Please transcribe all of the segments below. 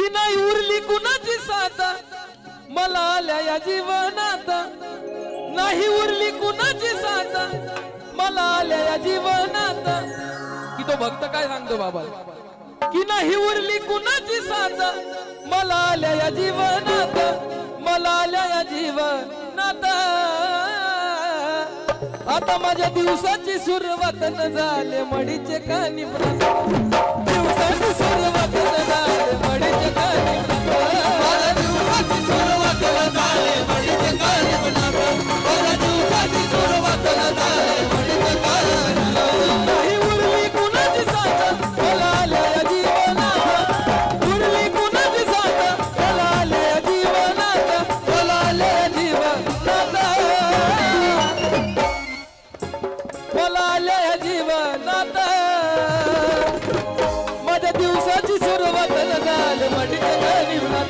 की नाही उरली कुणाची साथ? मला आल्या या जीवनात. नाही उरली कुणाची साथ? मला आल्या या जीवनात. की तो भक्त काय सांगतो बाबा? की नाही उरली कुणाची साथ? मला आल्या या जीवनात. मला आल्या या जीवनात. आता माझ्या दिवसाची सुरुवात न झाले मडीचे कानी दिवसाची सुरुवात सुरुवात न झाली मडीचे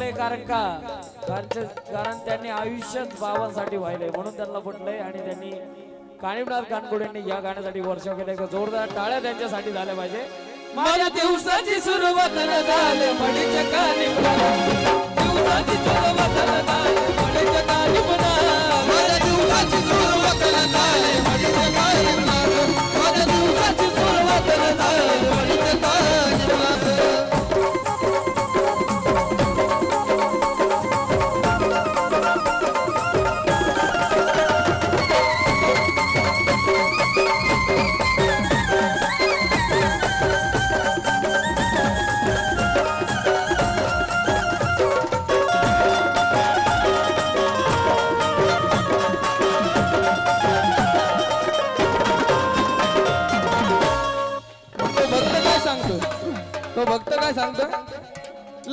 पटलंय कारण का? कारण त्यांनी आयुष्यात बाबांसाठी व्हायलंय. म्हणून त्यांना पटलंय आणि त्यांनी काणीपनाथ यांनी या गाण्यासाठी वर्षाव केले जोरदार टाळ्या त्यांच्यासाठी झाल्या पाहिजे. माझ्या दिवसाची सुरुवात झाली. म्हणजे गाणी दिवसाची सुरुवात झाली. भक्त काय सांगतो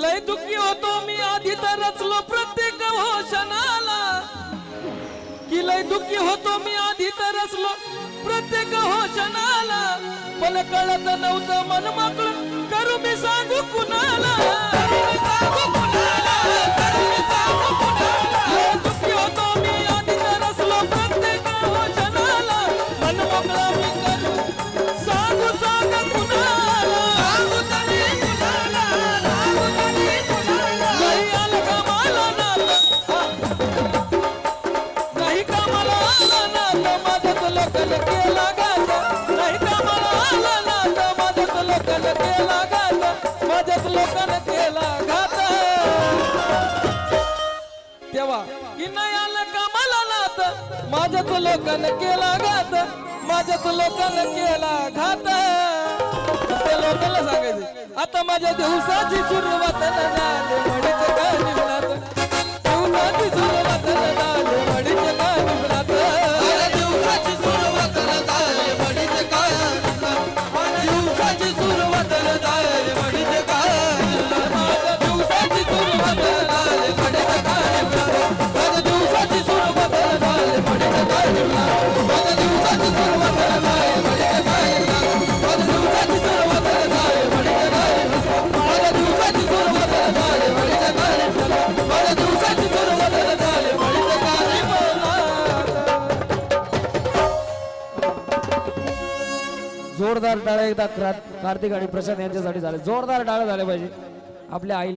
लय दुःखी होतो मी आधी तर रचलो प्रत्येक होशनाला की लय दुःखी होतो मी आधी तर रचलो प्रत्येक होशनाला पण कळत नव्हतं मन मोकळ करू मी सांगू कुणाला? तेव्हा नाही आलं कामाला नात माझ्याच लोकांना केला घात माझ्याच लोकांना केला घात. त्या लोकांना सांगायचं आता माझ्या दिवसाची सुरुवात झाली म्हणजे जोरदार टाळ्या एकदा कार्तिक आणि प्रशांत यांच्यासाठी झाले. जोरदार टाळ्या झाल्या पाहिजे. आपल्या आई